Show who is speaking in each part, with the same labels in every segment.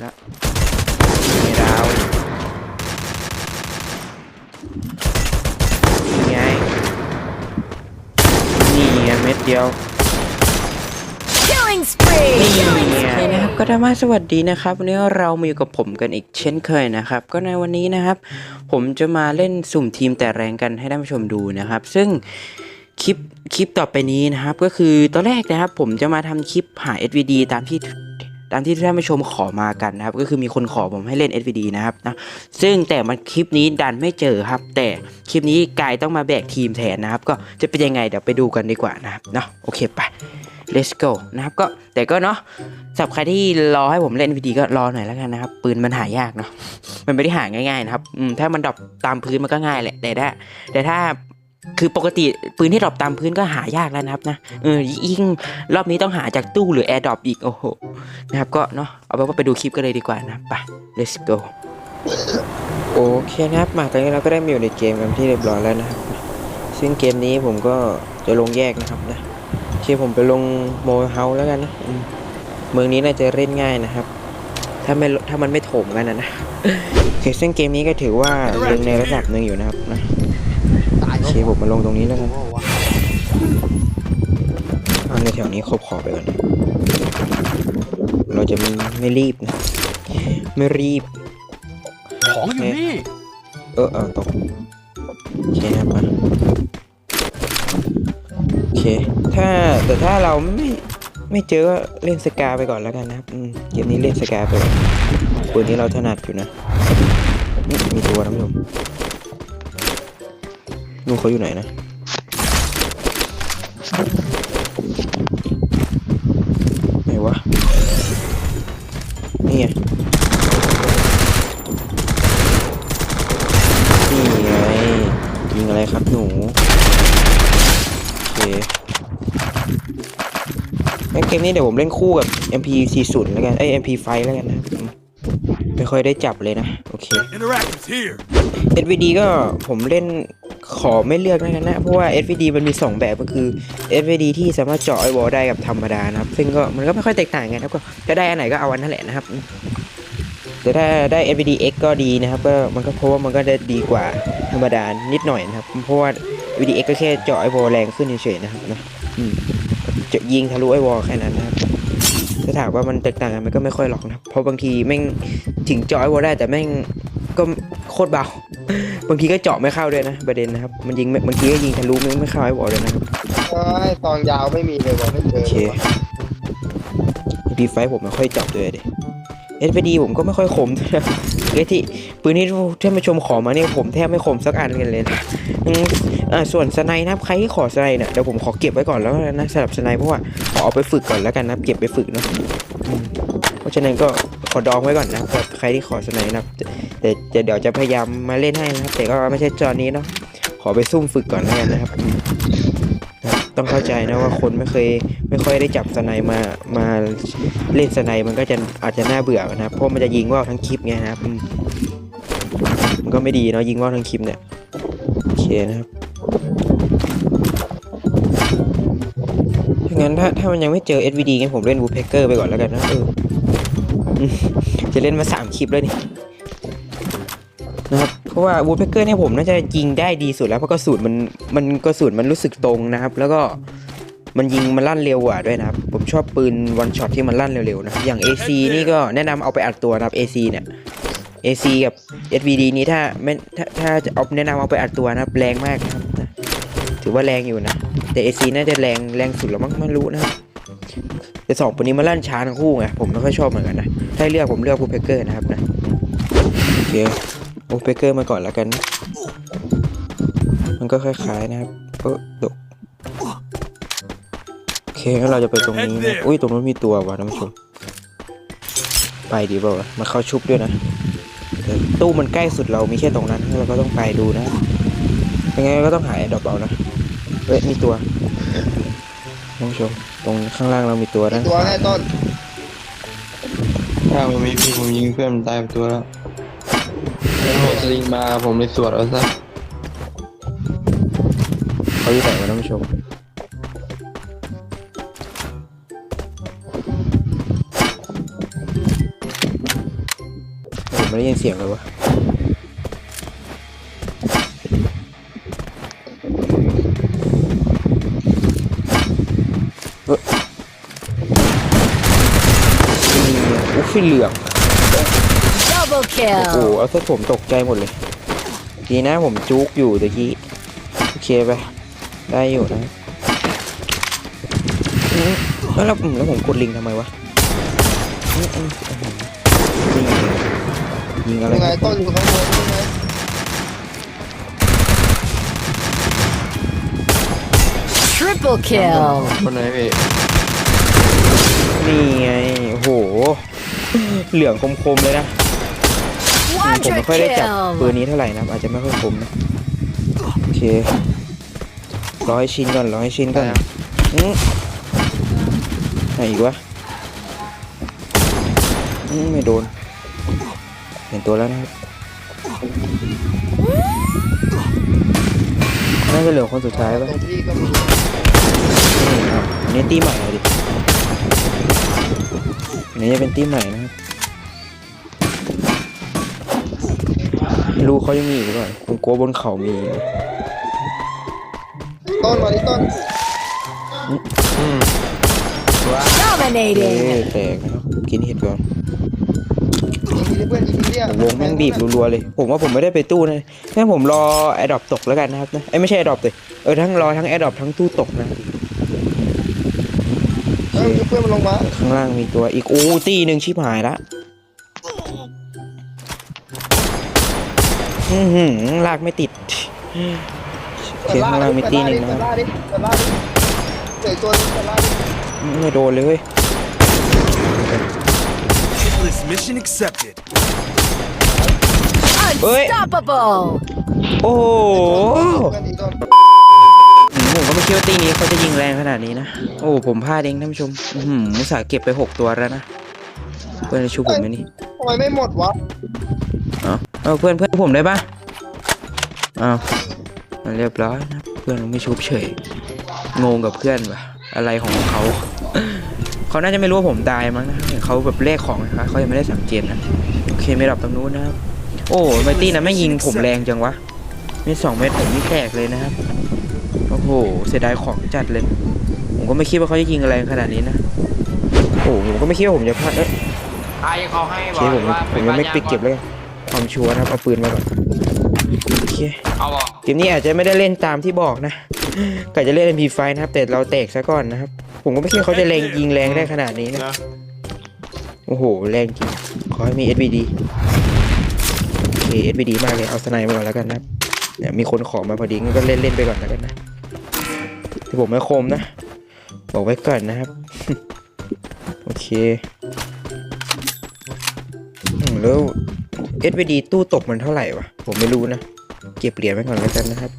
Speaker 1: แล้วไม่ดาวนี่ไงนี่ไงเม็ดเดียว
Speaker 2: Killing spree!
Speaker 1: นี่
Speaker 2: Killing
Speaker 1: ไง
Speaker 2: spree!
Speaker 1: นะครับก็ได้มาสวัสดีนะครับวันนี้เรามาอยู่กับผมกันอีกเช่นเคยนะครับ ก็ในวันนี้นะครับ ผมจะมาเล่นสุ่มทีมแต่แรงกันให้ท่านผู้ชมดูนะครับ ซึ่งคลิปคลิปต่อไปนี้นะครับ ก็คือตอนแรกนะครับ ผมจะมาทำคลิปหา SVD ตามที่ ตามที่ท่านผู้ชมขอมากันนะครับ ก็คือมีคนขอผมให้เล่น SVD นะครับนะซึ่งแต่มันคลิปนี้ดันไม่เจอครับ แต่คลิปนี้กายต้องมาแบกทีมแทนนะครับ ก็จะเป็นยังไงเดี๋ยวไปดูกันดีกว่านะครับเนาะโอเคไป let's go นะครับก็แต่ก็เนาะสำหรับใครที่รอให้ผมเล่นวีดีก็รอหน่อยแล้วกันนะครับ ปืนมันหายากเนาะมันไม่ได้หาง่ายๆนะครับอืมถ้ามันดรอปตามพื้นมันก็ง่ายแหละแต่ถ้าแต่ถ้า คือปกติปืนที่ดรอปตามพื้นก็หายากแล้วนะครับนะเออยิ่งรอบนี้ต้องหาจากตู้หรือแอร์ดรอปอีกโอ้โหนะครับก็เนาะเอาไปว่าไปดูคลิปกันเลยดีกว่านะไป let's go โอเคนะครับมาตอนนี้เราก็ได้มาอยู่ในเกมกันที่เรียบร้อยแล้วนะครับ ซึ่งเกมนี้ผมก็จะลงแยกนะครับนะโอเคผมไปลงโมเฮาแล้วกันนะเมืองนี้น่าจะเล่นง่ายนะครับ ถ้าไม่ถ้ามันไม่โถมกันนะนะโอเคซึ่งเกมนี้ก็ถือว่าเล่นในระดับหนึ่งอยู่นะครับนะ โอเคผมมาลงตรงนี้แล้วกันเอาในแถวนี้ขอบขอบไปก่อนนะเราจะไม่ไม่รีบนะ ไม่รีบ
Speaker 3: ของอยู่นี่
Speaker 1: เออเออตกโอเคครับมาโอเค ถ้าแต่ถ้าเราไม่ไม่เจอก็เล่นสกาไปก่อนแล้วกันนะครับอืมเกมนี้เล่นสกาไปก่อนปืนนี้เราถนัดอยู่นะนี่มีตัวนะผู้ชม นู่นเขาอยู่ไหนนะไหนวะนี่ไงนี่ไงยิงอะไรครับหนูโอเคงั้นเกมนี้เดี๋ยวผมเล่นคู่กับ MP40 แล้วกันเอ้ย MP5 แล้วกันนะครับอืมไม่ค่อยได้จับเลยนะ โอเค
Speaker 3: Interactive's here
Speaker 1: SVD ก็ผมเล่น ขอไม่เลือกแล้วกันนะ เพราะว่า SVD มันมี 2 แบบก็คือ SVD ที่สามารถเจาะไอวอลได้กับธรรมดานะครับ ซึ่งก็มันก็ไม่ค่อยแตกต่างกันนะครับก็จะได้อันไหนก็เอาอันนั่นแหละนะครับ แต่ถ้าได้ SVD X ก็ดีนะครับ ก็มันก็เพราะว่ามันก็ได้ดีกว่าธรรมดานิดหน่อยนะครับ เพราะว่า SVD X ก็แค่เจาะไอวอลแรงขึ้นเฉยๆนะครับนะจะยิงทะลุไอวอลแค่นั้นนะครับถ้าถามว่ามันแตกต่างกันมันก็ไม่ค่อยหรอกนะครับเพราะบางทีแม่งถึงเจาะไอวอลได้แต่แม่งก็โคตรเบา บางทีก็เจาะไม่เข้าด้วยนะ ประเด็นนะครับ มันยิงบางทีก็ยิงทะลุไม่ไม่เข้าไอ้บอลเลยนะครับ
Speaker 4: ใช่ตอนยาวไม่มีเลยว่ะไม่เจ
Speaker 1: โอ
Speaker 4: อ
Speaker 1: เคดีไฟผมไม่ค่อยเจาะเลยดิเอสดีผมก็ไม่ค่อยคมด้วยนะเอที่ปืนที่ท่านผู้ชมขอมาเนี่ยผมแทบไม่คมสักอันกันเลยนะอืมอ่าส่วนสไนนะครับใครที่ขอสไนเนี่ยเดี๋ยวผมขอเก็บไว้ก่อนแล้วกันนะสำหรับสไนเพราะว่าขอเอาไปฝึกก่อนแล้วกันนะเก็บไปฝึกเนาะอืมเพราะฉะนั้นก็ขอดองไว้ก่อนนะสำหรับใครที่ขอสไนนะครับ แต่แต่เดี๋ยวจะพยายามมาเล่นให้นะครับ แต่ก็ไม่ใช่จอนี้เนาะขอไปซุ่มฝึกก่อนแล้วกันนะครับอืมนะครับ ต้องเข้าใจนะว่าคนไม่เคยไม่ค่อยได้จับสไนมามาเล่นสไนมันก็จะอาจจะน่าเบื่อนะครับเพราะมันจะยิงว่าวทั้งคลิปไงนะครับมันก็ไม่ดีเนาะยิงว่าวทั้งคลิปเนี่ยโอเคนะครับงั้นถ้าถ้ามันยังไม่เจอ SVD งั้นผมเล่น Woodpecker ไปก่อนแล้วกันนะเออจะเล่นมาสามคลิปแล้วนี่ รับเพราะว่าวูดเพกเกอร์เนี่ยผมน่าจะยิงได้ดีสุดแล้วเพราะกระสุนมันมันกระสุนมันรู้สึกตรงนะครับ แล้วก็มันยิงมันลั่นเร็วกว่าด้วยนะครับ ผมชอบปืนวันช็อตที่มันลั่นเร็วๆนะครับอย่าง AC นี่ก็แนะนำเอาไปอัดตัวนะครับ AC เนี่ย AC กับ SVD นี้ถ้าไม่ถ้าถ้าจะเอาแนะนำเอาไปอัดตัวนะครับแรงมากนะครับถือว่าแรงอยู่นะ แต่ AC น่าจะแรงแรงสุดแล้วมั้งไม่รู้นะครับแต่สองปืนนี้มันลั่นช้าทั้งคู่ไงผมไม่ค่อยชอบเหมือนกันนะถ้าเลือกผมเลือกวูดเพกเกอร์นะครับนะโอเค โอเปเกอร์มาก่อนแล้วกัน มันก็คล้ายๆนะครับเออตกโอเคงั้นเราจะไปตรงนี้นะอุ้ยตรงนู้นมีตัวว่ะท่านผู้ชมไปดีเปล่าวะมาเข้าชุบด้วยนะแต่ตู้มันใกล้สุดเรามีแค่ตรงนั้นเราก็ต้องไปดูนะยังไงก็ต้องหาแอดดอปเอานะเอ้ยมีตัวท่านผู้ชมตรงข้างล่างเรามีตัวนะ
Speaker 4: ตัวแน่ต้น
Speaker 5: ถ้าผมมีพี่ผมยิงเพื่อนมันตายไปตัวแล้ว แล้วโหดสลิงมาผมเลยสวดเอาซะ
Speaker 1: เขาอยู่ไหนวะท่านผู้ชมผมไม่ได้ยินเสียงเลยวะเอ้ยนี่ไงอุ๊ยเหลือง
Speaker 2: Double
Speaker 1: โอ้โห
Speaker 2: kill.
Speaker 1: เอาซะผมตกใจหมดเลย ดีนะผมจุกอยู่ตะกี้ โอเคไป ได้อยู่นะอืมแล้วแล้วอืมแล้วผมกดลิงทำไมวะอืมอืมอืมนี่ไงยิงอะไร
Speaker 4: ยังไงต้นอยู่ข้างบนยังไง
Speaker 2: Triple kill.
Speaker 5: คนไหนพี่
Speaker 1: นี่ไง โอ้โห เหลืองคมๆเลยนะ ผม
Speaker 2: Quadra
Speaker 1: ไม่ค่อยได้จับปืน
Speaker 2: kill.
Speaker 1: นี้เท่าไหร่นะครับอาจจะไม่ค่อยคมนะโอเคร้อยชิ้นก่อนร้อยชิ้นก่อนอืมไหนอีกวะอืมไม่โดน เห็นตัวแล้วนะครับน่าจะเหลือคนสุดท้าย
Speaker 4: ตร
Speaker 1: ปะ
Speaker 4: งที่ก็มี
Speaker 1: นี่ครับอันนี้ตีใหม่เลยดิอันนี้จะเป็นตีใหม่นะครับ รู้เขายังมีอยู่หรือเปล่าผมกลัวบนเขามี
Speaker 4: ต้นมาที่ต้น
Speaker 5: อืม
Speaker 1: เอ้
Speaker 2: Dominating.
Speaker 1: ยแตกนะครับกินเห็ดก่อน
Speaker 4: ยิงทีเพื่อนยิงทีเดียว
Speaker 1: วงแม่งบีบรัวๆเลย ผมว่าผมไม่ได้ไปตู้นะงั้นผมรอแอดดอปตกแล้วกันนะครับนะไอ้ยไม่ใช่แอดดอปเลยเออทั้งรอทั้งแอดดอปทั้งตู้ตกนะ
Speaker 4: เออเพื่อนมันลงมา
Speaker 1: ข้างล่างมีตัวอีกโอ้ตีหนึ่งชิบหายละ อือหือลากไม่ติดโอเคข้างล่างมีตีหนึ่งนะครับ
Speaker 4: เปิดล่าดิเปิดล่าดิเปิดตัวนึงเปิดล่าดิ
Speaker 1: ไม่โดนเลยเว้ย
Speaker 3: This mission accepted.
Speaker 2: Unstoppable.
Speaker 1: โอ้โห
Speaker 4: เพื่อนอีกต้น
Speaker 1: อืมผมก็ไม่คิดว่าตีนี้เขาจะยิงแรงขนาดนี้นะ โอ้ผมพลาดเองท่านผู้ชมอือหือมุตสาห์เก็บไปหกตัวแล้วนะเพื่อนจะชูผมไหมนี่
Speaker 4: ทำไมไม่หมดวะ
Speaker 1: เอาเอาเพื่อนเพื่อนผมได้ปะเอามันเรียบร้อยนะเพื่อนไม่ชุบเฉยงงกับเพื่อนปะอะไรของเขาเขาน่าจะไม่รู้ว่าผมตายมั้งนะเห็นเขาแบบเลขของนะคะเขายังไม่ได้สังเกตนะโอเคไม่ดับตรงนู้นนะครับโอ้ไมตี้นะไม่ยิงผมแรงจังวะไม่สองเม็ดผมนี่แตกเลยนะครับโอ้โหเสียดายของจัดเลย ผมก็ไม่คิดว่าเขาจะยิงแรงขนาดนี้นะโอ้โหผมก็ไม่คิดว่าผมจะพลาดเอ้ย
Speaker 5: ไอ้เขาให้
Speaker 1: โอบ
Speaker 5: อ
Speaker 1: เค
Speaker 5: ก
Speaker 1: ผม
Speaker 5: ว่า
Speaker 1: ผมยังไม่ปิดเก็บแล้วกัน ความชัวร์นะครับเอาปืนมาก่อนโอเค
Speaker 5: เอาบอก
Speaker 1: เกมนี้อาจจะไม่ได้เล่นตามที่บอกนะกะจะเล่น MP5 นะครับ แต่เราแตกซะก่อนนะครับ ผมก็ไม่คิดว่าเขาจะแรงยิงแรงได้ขนาดนี้นะ
Speaker 5: นะ
Speaker 1: โอ้โห แรงจริง ขอให้มี SVD โอเค SVD มากเลย เอาสไนมาก่อนแล้วกันนะครับเนี่ยมีคนขอมาพอดีงั้นก็เล่นเล่นไปก่อนแล้วกันนะแต่ผมไม่คมนะ บอกไว้ก่อนนะครับ โอเคอืมแล้ว SVD ตู้ตกมันเท่าไหร่วะ ผมไม่รู้นะ เก็บเหรียญไว้ก่อนแล้วกันนะครับ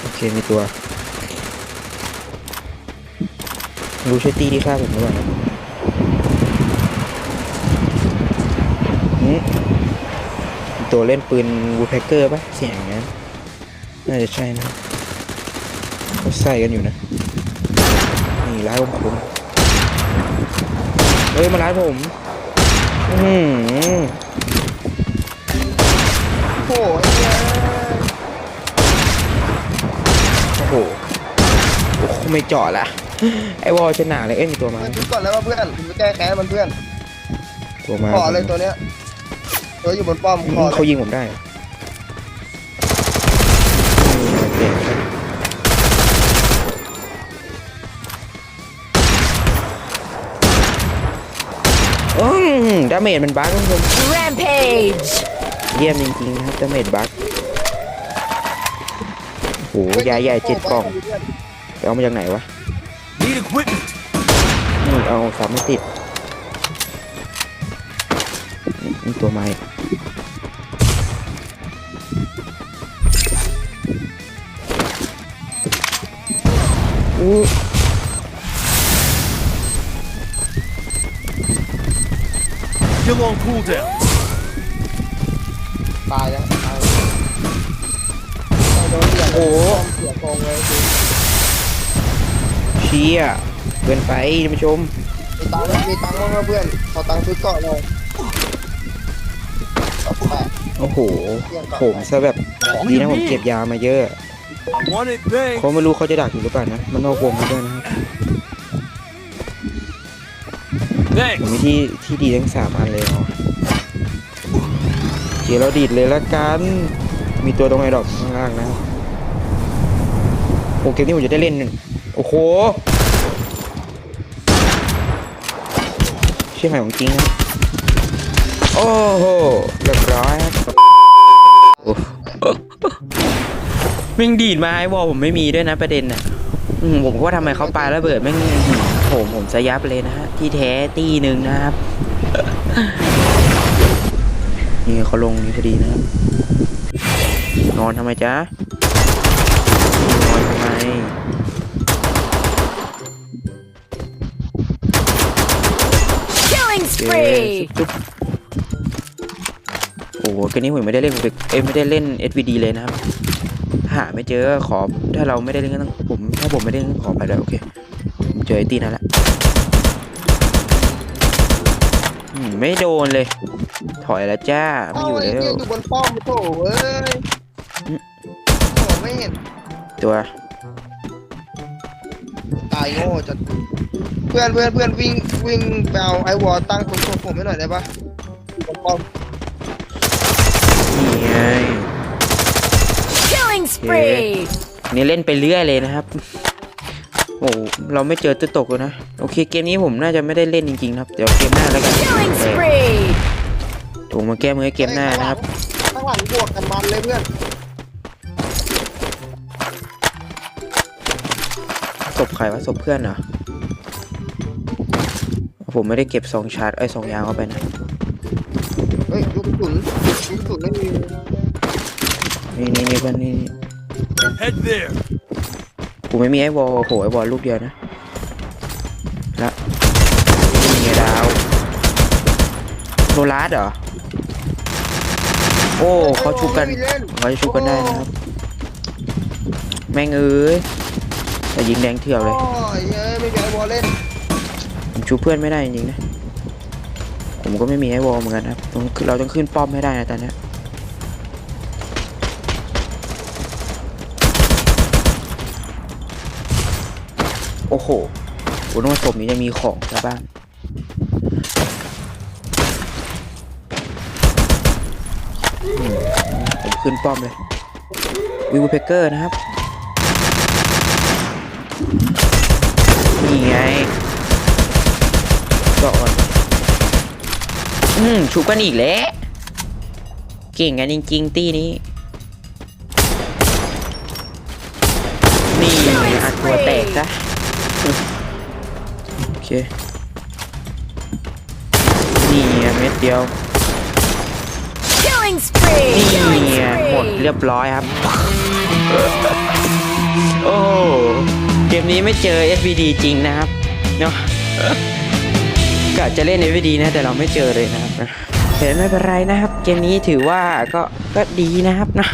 Speaker 1: โอเค มีตัว รู้ใช่ตีที่ฆ่าผมหรือเปล่าตัวเล่นปืนวูแพคเกอร์ปะเสียงอย่างนั้นน่าจะใช่นะเขาใส่กันอยู่นะ นี่ร้านผมผมเฮ้ย มาร้านผม อือหือ
Speaker 4: โอ้ยเนี่ย
Speaker 1: โอ้โหโอ้โหไม่เจาะละ ไอ้วอลชนะเลย เอ้ยมีตัวมา
Speaker 4: เพื่อนชุดก่อนแล้วว่าเพื่อนผมจะแก้แค้นมันเพื่อน
Speaker 1: ตัวมา
Speaker 4: ขอเลยตัวเนี้ยตัวอยู่บนป้อม
Speaker 1: อื
Speaker 4: ขอ
Speaker 1: ม
Speaker 4: เล
Speaker 1: เขา
Speaker 4: ย
Speaker 1: ยิงผมได้เหรออื ดาเมจมันบั๊กท่านผู้ชม
Speaker 2: Rampage.
Speaker 1: เยี่ยมจริงๆนะครับดาเมจบั๊กโอ้โหยาใหญ่เจ็ดกล่องไปเอามาจากไหนวะ
Speaker 3: Need equipment.
Speaker 1: นี่เอาสามไม่ติดนี่ตัวไม้อู้
Speaker 3: Still on cooldown.
Speaker 4: ตายแล้วตายโดนเสียโอ้เสียกองเลยจริง
Speaker 1: เชี่ยเกินไปท่านผู้ชม
Speaker 4: มีตังค์ไหมมีตังค์บ้างไหมเพื่อนขอตังค์ซื้อเกาะหน่อยแปด
Speaker 1: โอ้โห ผมซะแบบดีนะผมเก็บยามาเยอะ
Speaker 3: I want it, thanks.
Speaker 1: เขาไม่รู้เขาจะดักอยู่หรือเปล่านะ มันนอกวงมาด้วยนะครับ ผม
Speaker 3: Thanks.
Speaker 1: มีที่ที่ดีทั้งสามอันเลยเหรอเดี๋ยวเราดีดเลยละกัน มีตัวตรงไอ้ดอกข้างล่างนะ โอ้เกมนี้ผมจะได้เล่นโอ้โหเชื่อไหมของจริงนะโอ้โหเรียบร้อยครับโอ้โหแม่งดีดมาไอ้วอลผมไม่มีด้วยนะประเด็นน่ะอืมผมก็ว่าทำไมเขาปาระเบิดแม่ง ผมผมสยับเลยนะฮะ ที่แท้ตีหนึ่งนะครับ นี่เขาลงนี่พอดีนะครับ นอนทำไมจ๊ะ นอนทำไม
Speaker 2: Killing
Speaker 1: เจ๊
Speaker 2: spree.
Speaker 1: จุ๊บโอ้โหเกันนี้ผมไม่ได้เล่นเอ้ยไม่ได้เล่น SVD เลยนะครับ หาไม่เจอขอถ้าเราไม่ได้เล่นก็ต้องผม ถ้าผมไม่ได้เล่นขอไปเลยโอเคผม เจอไอ้ตีนั่นแหละอืมไม่โดนเลย ถอยแล้วจ้า ไม่
Speaker 4: เอ้า
Speaker 1: อยู่
Speaker 4: ไอ้
Speaker 1: แล้
Speaker 4: เหี้ยวอยู่บนป้อมโถเอ้ย
Speaker 1: อืม
Speaker 4: โถไม่เห็น
Speaker 1: ตัว
Speaker 4: ตายโง่จัดเพื่อนเพื่อนเพื่อนวิ่งวิ่งไปเอาไอ้วอลตั้งตรงตัวผมให้หน่อยได้ปะบนป้อม
Speaker 1: นี่ไง
Speaker 2: Killing spree.
Speaker 1: นี่เล่นไปเรื่อยเลยนะครับ โอ้เราไม่เจอตัวตกเลยนะ โอเคเกมนี้ผมน่าจะไม่ได้เล่นจริงๆนะครับ เดี๋ยวเกมหน้าแล้วกัน
Speaker 2: Killing spree.
Speaker 1: ถูกมาแก้มือให้เกมหน้านะครับ
Speaker 4: ข้างหลังบวกกันมันเลยเพื่อน
Speaker 1: ศพใครวะศพเพื่อนเหรอผมไม่ได้เก็บซองชาร์จไอ้ยซองยางเข้าไปนะ
Speaker 4: เฮ้ยลูกกระสุนลูกกระสุนไม่มี
Speaker 1: นี่นี่นี่เพื่อนนี่นี่
Speaker 3: Head there.
Speaker 1: กูไม่มีไอ้วอลโอ้โหไอ้วอลลูกเดียวนะแล้วนี่ไงดาวโนลาสเหรอ โอ้เขาชุบกัน
Speaker 4: ไม่มีเล่น
Speaker 1: เขาจะชุบกันได้นะครับ แม่งเอ้ยแต่ยิงแดงเถื่อเลย
Speaker 4: โอ้ยเย้ยไม่มีไอ้วอลเล่น
Speaker 1: ผมชูเพื่อนไม่ได้จริงๆนะ ผมก็ไม่มีไอ้วอลเหมือนกันนะครับต้องเราต้องขึ้นป้อมให้ได้นะตอนเนี้ โอ้โหผมนึกว่าศพนี้จะมีของซะบ้างผมขึ้นป้อมเลย วิวเพเกอร์นะครับ นี่ไงก่อนอืมชุบกันอีกแล้ว เก่งกันจริง ๆ ตี้นี้นี่ เค นี่ไงเม็ดเดียว
Speaker 2: Killing spree.
Speaker 1: นี่
Speaker 2: Killing
Speaker 1: ไงหมด
Speaker 2: spree.
Speaker 1: เรียบร้อยครับ โอ้เกมนี้ไม่เจอ SVD จริงนะครับ เนาะก็อาจจะเล่น SVD นะ แต่เราไม่เจอเลยนะครับนะแต่ไม่เป็นไรนะครับ เกมนี้ถือว่าก็ก็ดีนะครับนะ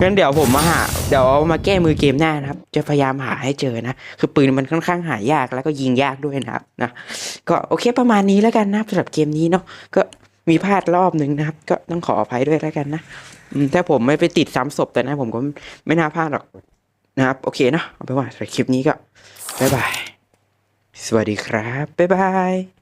Speaker 1: งั้นเดี๋ยวผมมาหาเดี๋ยวมาแก้มือเกมหน้านะครับ จะพยายามหาให้เจอนะ คือปืนมันค่อนข้างหายากแล้วก็ยิงยากด้วยนะครับนะก็โอเคประมาณนี้แล้วกันนะสำหรับเกมนี้เนาะก็มีพลาดรอบหนึ่งนะครับ ก็ต้องขออภัยด้วยแล้วกันนะถ้าผมไม่ไปติดซ้ำศพแต่นะผมก็ไม่น่าพลาดหรอกนะครับ โอเคเนาะเอาไปว่าสำหรับคลิปนี้ก็บ๊ายบายสวัสดีครับบ๊ายบาย